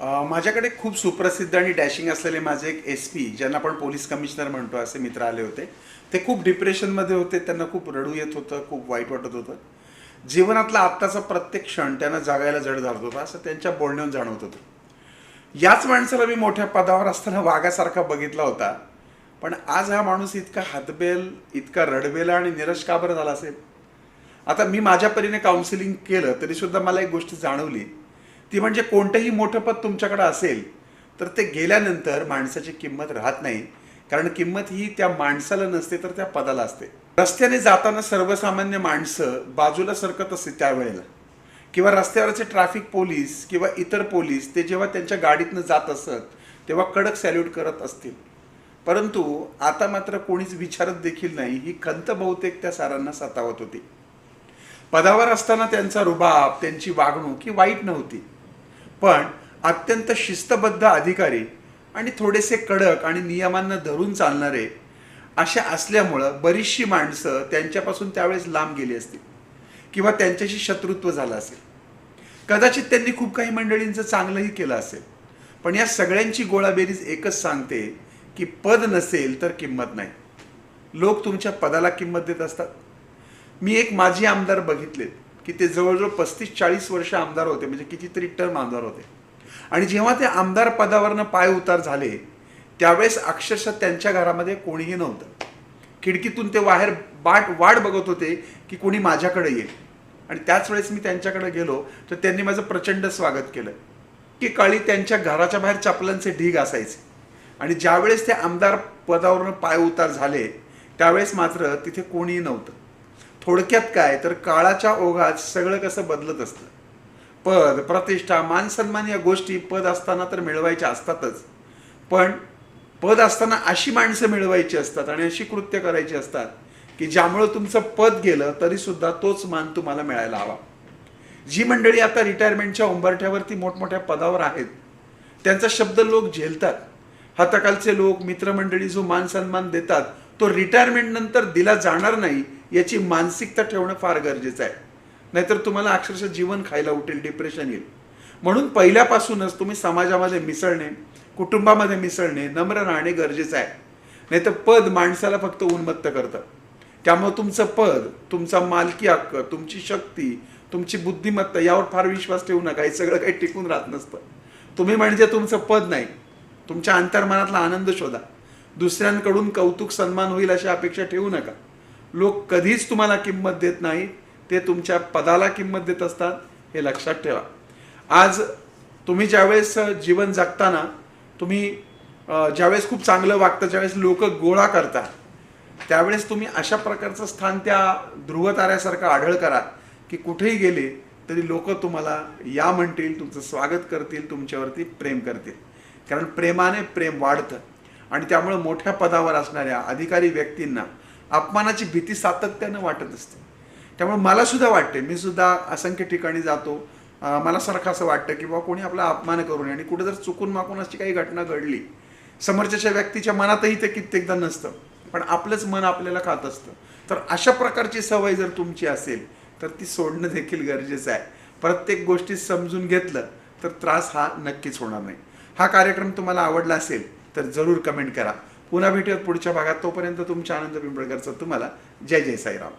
माझ्याकडे खूप सुप्रसिद्ध आणि डॅशिंग असलेले माझे एक एस पी ज्यांना आपण पोलीस कमिशनर म्हणतो असे मित्र आले होते. ते खूप डिप्रेशनमध्ये होते त्यांना खूप रडू येत होतं खूप वाईट वाटत होतं. जीवनातला आत्ताचा प्रत्येक क्षण त्यांना जागायला जड धरत होता असं त्यांच्या बोलण्यावर जाणवत होतं. याच माणसाला मी मोठ्या पदावर असताना वाघासारखा बघितला होता पण आज हा माणूस इतका हातबेल इतका रडबेला आणि निरश का बरं झाला असेल? आता मी माझ्या परीने काउन्सिलिंग केलं तरीसुद्धा मला एक गोष्ट जाणवली. ती म्हणजे कोणतंही मोठं पद तुमच्याकडं असेल तर ते गेल्यानंतर माणसाची किंमत राहत नाही. कारण किंमत ही त्या माणसाला नसते तर त्या पदाला असते. रस्त्याने जाताना सर्वसामान्य माणसं बाजूला सरकत असते त्यावेळेला. किंवा रस्त्यावरचे ट्रॅफिक पोलीस किंवा इतर पोलीस ते जेव्हा त्यांच्या गाडीतनं जात असत तेव्हा कडक सॅल्यूट करत असतील. परंतु आता मात्र कोणीच विचारत देखील नाही ही खंत बहुतेक त्या सारांना सतावत होती. पदावर असताना त्यांचा रुबाब त्यांची वागणूक ही वाईट नव्हती. पण अत्यंत शिस्तबद्ध अधिकारी आणि थोडेसे कडक आणि नियमांना धरून चालणारे अशा असल्यामुळं बरीचशी माणसं त्यांच्यापासून त्यावेळेस लांब गेली असतील किंवा त्यांच्याशी शत्रुत्व झालं असेल. कदाचित त्यांनी खूप काही मंडळींचं चांगलंही केलं असेल पण या सगळ्यांची गोळाबेरीज एकच सांगते की पद नसेल तर किंमत नाही. लोक तुमच्या पदाला किंमत देत असतात. मी एक माजी आमदार बघितलेत. की ते जवळजवळ पस्तीस चाळीस वर्ष आमदार होते म्हणजे कितीतरी टर्म आमदार होते. आणि जेव्हा ते आमदार पदावरनं पाय उतार झाले त्यावेळेस अक्षरशः त्यांच्या घरामध्ये कोणीही नव्हतं. खिडकीतून ते बाहेर बाट वाट बघत होते की कोणी माझ्याकडे येईल. आणि त्याच वेळेस मी त्यांच्याकडे गेलो तर त्यांनी माझं प्रचंड स्वागत केलं की काळी त्यांच्या घराच्या बाहेर चपलांचे ढीग असायचे. आणि ज्यावेळेस ते आमदार पदावरून पाय उतार झाले त्यावेळेस मात्र तिथे कोणीही नव्हतं. थोडक्यात काय? तर काळाच्या ओघात सगळं कसं बदलत असतं. पद प्रतिष्ठा मान सन्मान या गोष्टी पद असताना तर मिळवायच्या असतातच. पण पद असताना अशी माणसं मिळवायची असतात आणि अशी कृत्य करायची असतात की ज्यामुळं तुमचं पद गेलं तरीसुद्धा तोच मान तुम्हाला मिळायला हवा. जी मंडळी आता रिटायरमेंटच्या उंबरठ्यावरती मोठमोठ्या पदावर आहेत त्यांचा शब्द लोक झेलतात. हाताखालचे लोक मित्रमंडळी जो मान सन्मान देतात तो रिटायरमेंट नंतर दिला जाणार नाही याची मानसिकता ठेवणं फार गरजेचं आहे. नाहीतर तुम्हाला अक्षरशः जीवन खायला उठेल डिप्रेशन येईल. म्हणून पहिल्यापासूनच तुम्ही समाजामध्ये मिसळणे कुटुंबामध्ये मिसळणे नम्र राहणे गरजेचं आहे. नाहीतर पद माणसाला फक्त उन्मत्त करतं. त्यामुळे तुमचं पद तुमचा मालकी हक्क तुमची शक्ती तुमची बुद्धिमत्ता यावर फार विश्वास ठेवू नका. हे सगळं काही टिकून राहत नसतं. तुम्ही म्हणजे तुमचं पद नाही. तुमच्या अंतर्मनातला आनंद शोधा. दुसऱ्यांकडून कौतुक सन्मान होईल अशी अपेक्षा ठेवू नका. लोक कधीच तुम्हाला किंमत देत नाहीत ते तुमच्या पदाला किंमत देत असतात हे लक्षात ठेवा. आज तुम्ही ज्यावेळेस जीवन जगताना तुम्ही ज्यावेळेस खूप चांगलं वागतं ज्यावेळेस लोक गोळा करता त्यावेळेस तुम्ही अशा प्रकारचं स्थान त्या ध्रुवताऱ्यासारखं आढळ करा की कुठेही गेले तरी लोक तुम्हाला या म्हणतील तुमचं स्वागत करतील तुमच्यावरती प्रेम करतील. कारण प्रेमाने प्रेम वाढतं. आणि त्यामुळे मोठ्या पदावर असणाऱ्या अधिकारी व्यक्तींना अपमानाची भीती सातत्यानं वाटत असते. त्यामुळे मला सुद्धा वाटते मी सुद्धा असंख्य ठिकाणी जातो. मला सारखं असं वाटतं की बाबा कोणी आपला अपमान करू नये. आणि कुठे जर चुकून माकून अशी काही घटना घडली समोरच्याच्या व्यक्तीच्या मनातही ते कित्येकदा नसतं. पण आपलंच मन आपल्याला खात असतं. तर अशा प्रकारची सवय जर तुमची असेल तर ती सोडणं देखील गरजेचं आहे. प्रत्येक गोष्टी समजून घेतलं तर त्रास हा नक्कीच होणार नाही. हा कार्यक्रम तुम्हाला आवडला असेल तर जरूर कमेंट करा. पुन्हा भेटूयात पुढच्या भागात. तोपर्यंत तुमच्या आनंद पिंपळकरचं तुम्हाला. जय जय साईराम.